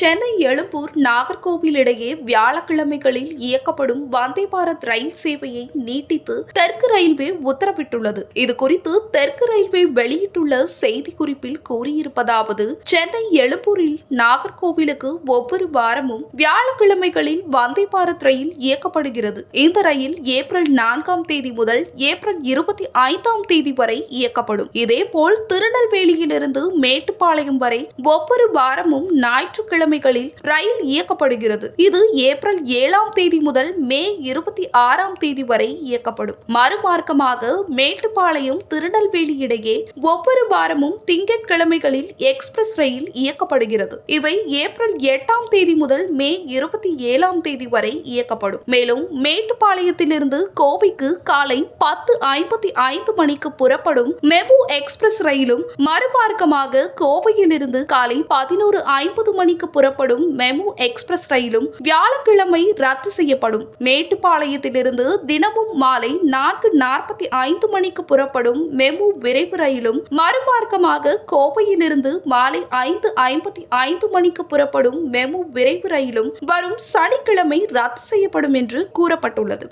சென்னை எழும்பூர் நாகர்கோவில் இடையே வியாழக்கிழமைகளில் இயக்கப்படும் வந்தே பாரத் ரயில் சேவையை நீட்டித்து தெற்கு ரயில்வே உத்தரவிட்டுள்ளது. இது குறித்து தெற்கு ரயில்வே வெளியிட்டுள்ள செய்திக்குறிப்பில் கூறியிருப்பதாவது சென்னை எழும்பூரில் நாகர்கோவிலுக்கு ஒவ்வொரு வாரமும் வியாழக்கிழமைகளில் வந்தே பாரத் ரயில் இயக்கப்படுகிறது. இந்த ரயில் ஏப்ரல் நான்காம் தேதி முதல் ஏப்ரல் இருபத்தி ஐந்தாம் தேதி வரை இயக்கப்படும். இதேபோல் திருநெல்வேலியிலிருந்து மேட்டுப்பாளையம் வரை ஒவ்வொரு வாரமும் ஞாயிற்றுக்கிழமை ஞாயிற்றுக்கிழமைகளில் ரயில் இயக்கப்படுகிறது. இது ஏப்ரல் ஏழாம் தேதி முதல் மே இருபத்தி ஆறாம் தேதி வரை இயக்கப்படும். மறுமார்க்கமாக மேட்டுப்பாளையம் திருநெல்வேலி இடையே ஒவ்வொரு வாரமும் திங்கட்கிழமைகளில் எக்ஸ்பிரஸ் ரயில் இயக்கப்படுகிறது. இவை ஏப்ரல் எட்டாம் தேதி முதல் மே இருபத்தி ஏழாம் தேதி வரை இயக்கப்படும். மேலும் மேட்டுப்பாளையத்திலிருந்து கோவைக்கு காலை பத்து ஐம்பத்தி ஐந்து மணிக்கு புறப்படும் மெபு எக்ஸ்பிரஸ் ரயிலும் மறுமார்க்கமாக கோவையிலிருந்து காலை பதினோரு ஐம்பது மணிக்கு புறப்படும் மெமு எக்ஸ்பிரஸ் ரயிலும் வியாழக்கிழமை ரத்து செய்யப்படும். மேட்டுப்பாளையத்திலிருந்து தினமும் மாலை நான்கு நாற்பத்தி ஐந்து மணிக்கு புறப்படும் மெமு விரைவு ரயிலும் மறுமார்க்கமாக கோவையிலிருந்து மாலை ஐந்து ஐம்பத்தி ஐந்து மணிக்கு புறப்படும் மெமு விரைவு ரயிலும் வரும் சனிக்கிழமை ரத்து செய்யப்படும் என்று கூறப்பட்டுள்ளது.